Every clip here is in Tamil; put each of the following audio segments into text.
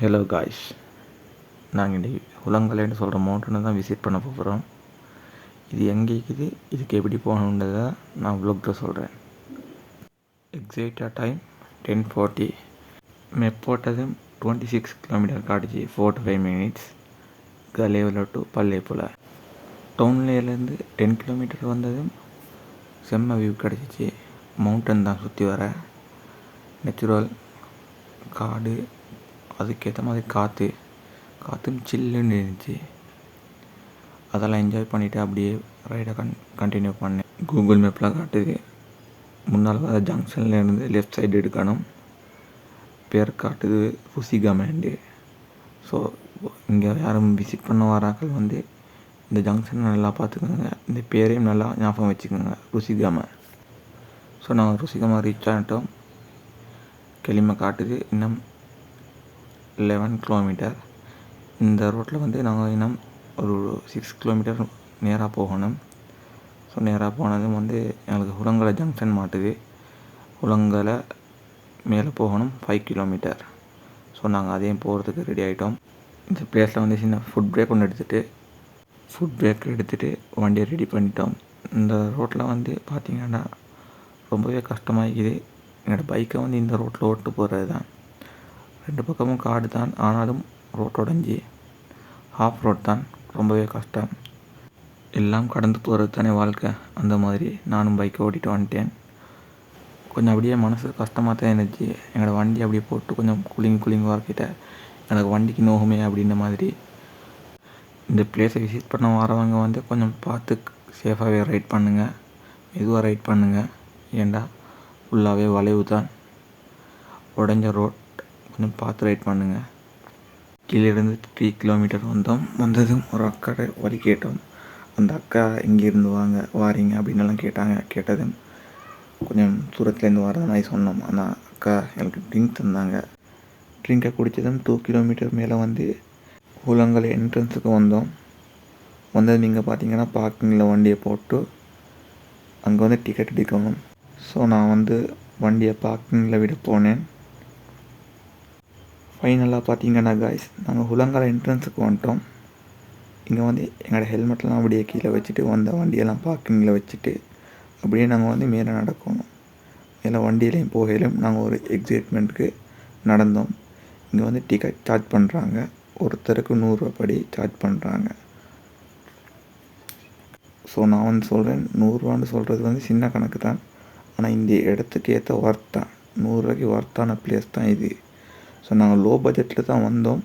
ஹலோ காய்ஷ் நாங்கள் இன்றைக்கி உலங்கலைன்னு சொல்கிற மவுண்டனை தான் விசிட் பண்ண போகிறோம் இது எங்கே இருக்குது? இதுக்கு எப்படி போகணுன்றதை நான் வ்ளாகில் சொல்கிறேன் எக்ஸைட்டாக டைம் டென் ஃபார்ட்டி மெப் போட்டதும் டுவெண்ட்டி சிக்ஸ் கிலோமீட்டர் காட்டுச்சு ஃபோர்ட்டி ஃபைவ் மினிட்ஸ் கலேவில் டு பல்லேப்புல டவுன்லேருந்து டென் கிலோமீட்டர் வந்ததும் செம்ம வியூ கிடச்சிச்சு. மவுண்டன் தான் சுற்றி வர. நேச்சுரல் காடு அதுக்கேற்ற மாதிரி காற்று காற்றும் சில்லுன்னு இருந்துச்சு அதெல்லாம் என்ஜாய் பண்ணிவிட்டு அப்படியே ரைடை கன் கண்டினியூ பண்ணேன். கூகுள் மேப்லாம் காட்டுது. முன்னால் வர ஜங்ஷனில் இருந்து லெஃப்ட் சைடு எடுக்கணும். பேர் காட்டுது ருசிகமேண்டு ஸோ இங்கே யாரும் விசிட் பண்ண வராக்கள் வந்து இந்த ஜங்ஷனை நல்லா பார்த்துக்கோங்க. இந்த பேரையும் நல்லா ஞாபகம் வச்சுக்கோங்க. ருசிகம ஸோ நாங்கள் ருசிகமாக ரீச் ஆகிட்டோம் கிளிமை காட்டுது. இன்னும் லெவன் கிலோமீட்டர் இந்த ரோட்டில் வந்து நாங்கள் இன்னும் ஒரு சிக்ஸ் கிலோமீட்டர் நேராக போகணும். ஸோ நேராக போனதும் வந்து எங்களுக்கு உலங்கலை ஜங்ஷன் மாட்டுது. உலங்கலை மேலே போகணும் ஃபைவ் கிலோமீட்டர் ஸோ நாங்கள் அதையும் போகிறதுக்கு ரெடி ஆகிட்டோம் இந்த பிளேஸில் வந்து சின்ன ஃபுட் பிரேக் ஒன்று எடுத்துகிட்டு ஃபுட் பிரேக் எடுத்துகிட்டு வண்டியை ரெடி பண்ணிட்டோம். இந்த ரோட்டில் வந்து பார்த்திங்கன்னா ரொம்பவே கஷ்டமாகிக்குது என்னோடய பைக்கை வந்து இந்த ரோட்டில் ஓட்டு போகிறது தான் ரெண்டு பக்கமும் காடு தான். ஆனாலும் ரோட் உடஞ்சி ஆஃப் ரோட் தான். ரொம்பவே கஷ்டம். எல்லாம் கடந்து போகிறது தானே வாழ்க்கை. அந்த மாதிரி நானும் பைக்கை ஓட்டிட்டு வந்துட்டேன். கொஞ்சம் அப்படியே மனசு கஷ்டமாக தான் இருந்துச்சு. எங்களோட வண்டி அப்படியே போட்டு கொஞ்சம் குளிங் குளிங் வரக்கிட்ட எனக்கு வண்டிக்கு நோகுமே அப்படின்ற மாதிரி. இந்த பிளேஸை விசிட் பண்ண வரவங்க வந்து கொஞ்சம் பார்த்து சேஃபாகவே ரைட் பண்ணுங்கள் மெதுவாக ரைட் பண்ணுங்கள் ஏண்டா? ஃபுல்லாகவே வளைவு தான். உடஞ்ச ரோட் கொஞ்சம் பார்த்து ரைட் பண்ணுங்கள் கீழேருந்து த்ரீ கிலோமீட்டர் வந்தோம். வந்ததும் ஒரு அக்காட வழி கேட்டோம். அந்த அக்கா இங்கேருந்து வாங்க வாரீங்க அப்படின்னுலாம் கேட்டாங்க. கேட்டதும் கொஞ்சம் தூரத்துலேருந்து வர மாதிரி சொன்னோம். ஆனால் அக்கா எனக்கு ட்ரிங்க் தந்தாங்க. ட்ரிங்கை குடித்ததும் டூ கிலோமீட்டர் மேலே வந்து கூலங்கல் என்ட்ரன்ஸுக்கு வந்தோம். வந்தது நீங்கள் பார்த்தீங்கன்னா பார்க்கிங்கில் வண்டியை போட்டு அங்கே வந்து டிக்கெட் எடுக்கணும். ஸோ நான் வந்து வண்டியை பார்க்கிங்கில் விட போனேன். ஃபைனலாக பார்த்தீங்கன்னா காய்ஸ் நாங்கள் ஹுலங்கால என்ட்ரன்ஸுக்கு வந்துட்டோம். இங்கே வந்து எங்களோட ஹெல்மெட்லாம் அப்படியே கீழே வச்சுட்டு வந்த வண்டியெல்லாம் பார்க்கிங்கில் வச்சுட்டு அப்படியே நாங்கள் வந்து மேலே நடக்கணும். மேலே வண்டியிலையும் போகையிலும் நாங்கள் ஒரு எக்ஸைட்மெண்ட்டுக்கு நடந்தோம். இங்கே வந்து டிக்கெட் சார்ஜ் பண்ணுறாங்க ஒருத்தருக்கு நூறுரூவா படி சார்ஜ் பண்ணுறாங்க ஸோ நான் வந்து சொல்கிறேன் நூறுரூவான்னு சொல்கிறது வந்து சின்ன கணக்கு தான். ஆனால் இந்த இடத்துக்கு ஏற்ற ஒர்த் தான். நூறுரூவாய்க்கு ஒர்த்தான பிளேஸ் தான் இது. ஸோ நாங்கள் லோ பட்ஜெட்டில் தான் வந்தோம்.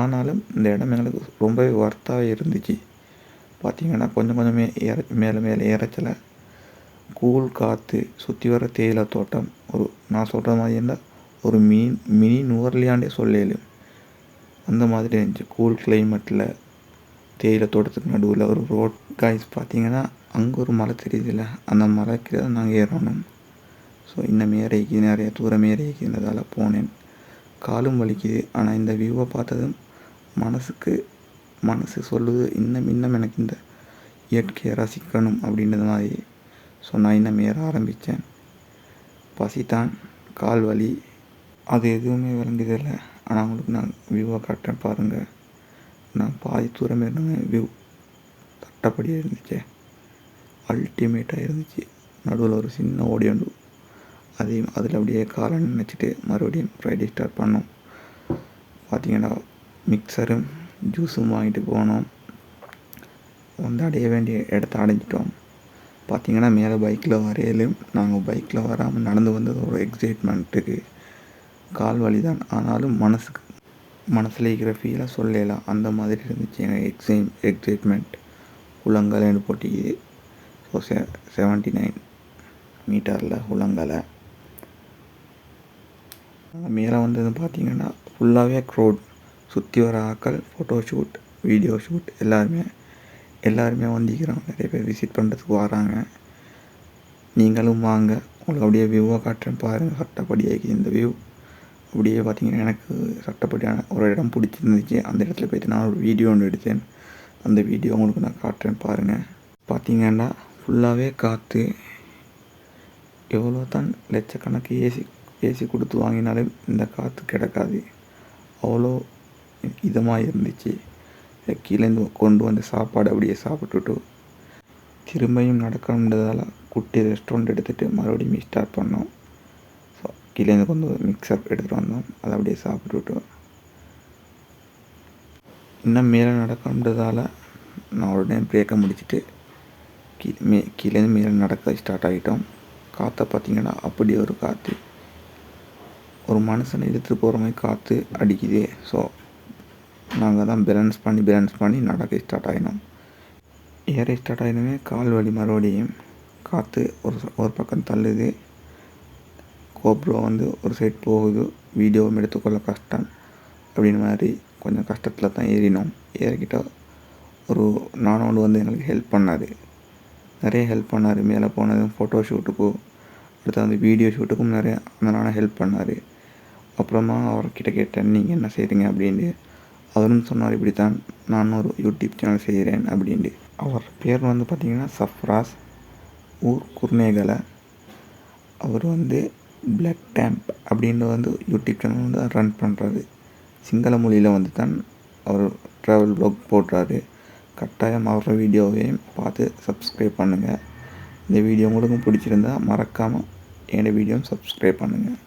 ஆனாலும் இந்த இடம் எங்களுக்கு ரொம்பவே ஒர்த்தாகவே இருந்துச்சு. பார்த்திங்கன்னா கொஞ்சம் கொஞ்சமே ஏற மேலே மேலே ஏறச்சல. கூழ் காற்று சுற்றி வர தேயிலை தோட்டம் ஒரு நான் சொல்கிற மாதிரி இருந்தால் ஒரு மீன் மினி நுவர்லியாண்டே சொல்லலும். அந்த மாதிரி இருந்துச்சு. கூல் கிளைமேட்டில் தேயிலை தோட்டத்துக்கு நடுவில் ஒரு ரோட் காய்ஸ் பார்த்தீங்கன்னா அங்கே ஒரு மலை தெரியுதுல்ல? அந்த மலைக்கு தான் நாங்கள் ஏறணும். ஸோ இன்னும் ஏறைக்கு நிறைய தூரம் ஏறிக்கிறதால போனேன். காலும் வலிக்குது. ஆனால் இந்த வியூவை பார்த்ததும் மனசுக்கு மனசு சொல்லுது இன்னும் இன்னும் எனக்கு இந்த இயற்கையை ரசிக்கணும் அப்படின்றது மாதிரி ஸோ நான் இன்னும் ஏற ஆரம்பித்தேன் பசித்தான் கால் வலி அது எதுவுமே விளங்குதில்லை. ஆனால் உங்களுக்கு நான் வியூவை காட்டுறேன் பாருங்கள் நான் பாதி தூரம் இருந்தேன் வியூ தட்டப்படியாக இருந்துச்சு. அல்டிமேட்டாக இருந்துச்சு. நடுவில் ஒரு சின்ன ஓடியாண்டு அதையும் அதில் அப்படியே காலை நினச்சிட்டு மறுபடியும் ஃப்ரைடே ஸ்டார்ட் பண்ணோம். பார்த்தீங்கன்னா மிக்சரும் ஜூஸும் வாங்கிட்டு போனோம். வந்து அடைய வேண்டிய இடத்த அடைஞ்சிட்டோம். பார்த்திங்கன்னா மேலே பைக்கில் வரையிலும் நாங்கள் பைக்கில் வராமல் நடந்து வந்தது ஒரு எக்ஸைட்மெண்ட்டுக்கு கால் வலி தான் ஆனாலும் மனசுக்கு மனசில் இருக்கிற ஃபீலாக சொல்லலாம் அந்த மாதிரி இருந்துச்சு எங்கள் எக்ஸை எக்ஸைட்மெண்ட் உலங்கலைன்னு போட்டிக்கு ஸோ செ செவன்ட்டி நைன் மீட்டரில் உலங்கலை. மேலே வந்தது பார்த்தீங்கன்னா ஃபுல்லாகவே க்ரௌட் சுற்றி வர ஆக்கள் ஃபோட்டோ ஷூட் வீடியோ ஷூட் எல்லாருமே எல்லாருமே வந்திக்கிறாங்க நிறைய பேர் விசிட் பண்ணுறதுக்கு வராங்க. நீங்களும் வாங்க. உங்களுக்கு அப்படியே வியூவாக காட்டுறேன் பாருங்கள் சட்டப்படியாக இந்த வியூ அப்படியே பார்த்தீங்கன்னா எனக்கு சட்டப்படியான ஒரு இடம் பிடிச்சிருந்துச்சு. அந்த இடத்துல போய்ட்டு நான் ஒரு வீடியோ ஒன்று எடுத்தேன். அந்த வீடியோ உங்களுக்கு நான் காட்டுறேன் பாருங்கள் பார்த்தீங்கன்னா ஃபுல்லாகவே காற்று எவ்வளோ தான் லட்சக்கணக்கு ஏசி ஏசி கொடுத்து வாங்கினாலும் இந்த காற்று கிடக்காது. அவ்வளோ இதமாக இருந்துச்சு. கீழேருந்து கொண்டு வந்த சாப்பாடு அப்படியே சாப்பிட்டுட்டு திரும்பியும் நடக்கணுன்றதால குட்டி ரெஸ்டாரண்ட் எடுத்துகிட்டு மறுபடியும் ஸ்டார்ட் பண்ணோம். ஸோ கீழேருந்து கொண்டு மிக்சர் எடுத்துகிட்டு வந்தோம். அதை அப்படியே சாப்பிட்டுட்டு இன்னும் மேலே நடக்கணுன்றதால நான் உடனே பிரேக்கை முடிச்சுட்டு கீ மே கீழேருந்து மேலே நடக்க ஸ்டார்ட் ஆகிட்டோம். காற்றை பார்த்திங்கன்னா அப்படி ஒரு காற்று ஒரு மனுஷனை இழுத்துட்டு போகிற மாதிரி காற்று அடிக்குது. ஸோ நாங்கள் தான் பேலன்ஸ் பண்ணி பேலன்ஸ் பண்ணி நடக்க ஸ்டார்ட் ஆகினோம் ஏற ஸ்டார்ட் ஆகினோமே கால் வலி மறுபடியும் காற்று ஒரு ஒரு பக்கம் தள்ளுது. கோப்ரோ வந்து ஒரு சைட் போகுது. வீடியோவும் எடுத்துக்கொள்ள கஷ்டம் அப்படின்னு மாதிரி கொஞ்சம் கஷ்டத்தில் தான் ஏறினோம். ஏறிக்கிட்ட ஒரு நானோடு வந்து எங்களுக்கு ஹெல்ப் பண்ணார். நிறைய ஹெல்ப் பண்ணார். மேலே போனதும் ஃபோட்டோ ஷூட்டுக்கும் அடுத்து அந்த வீடியோ ஷூட்டுக்கும் நிறைய அந்த நானும் ஹெல்ப் பண்ணார். அப்புறமா அவர்கிட்ட கேட்டேன் நீங்கள் என்ன செய்கிறீங்க அப்படின்ட்டு. அவரும் சொன்னார் இப்படி தான் நான் ஒரு யூடியூப் சேனல் செய்கிறேன் அப்படின்ட்டு. அவர் பேர் வந்து பார்த்திங்கன்னா சஃப்ராஸ் ஊர் குர்நேகலை அவர் வந்து பிளட் டேம்ப் அப்படின்ற வந்து யூடியூப் சேனல் வந்து ரன் பண்ணுறாரு சிங்கள மொழியில் வந்து தான் அவர் ட்ராவல் ப்ளாக் போடுறாரு. கட்டாயம் அவரோட வீடியோவையும் பார்த்து சப்ஸ்கிரைப் பண்ணுங்கள் இந்த வீடியோ உங்களுக்கும் பிடிச்சிருந்தா மறக்காமல் என்னோடய வீடியோவும் சப்ஸ்கிரைப் பண்ணுங்கள்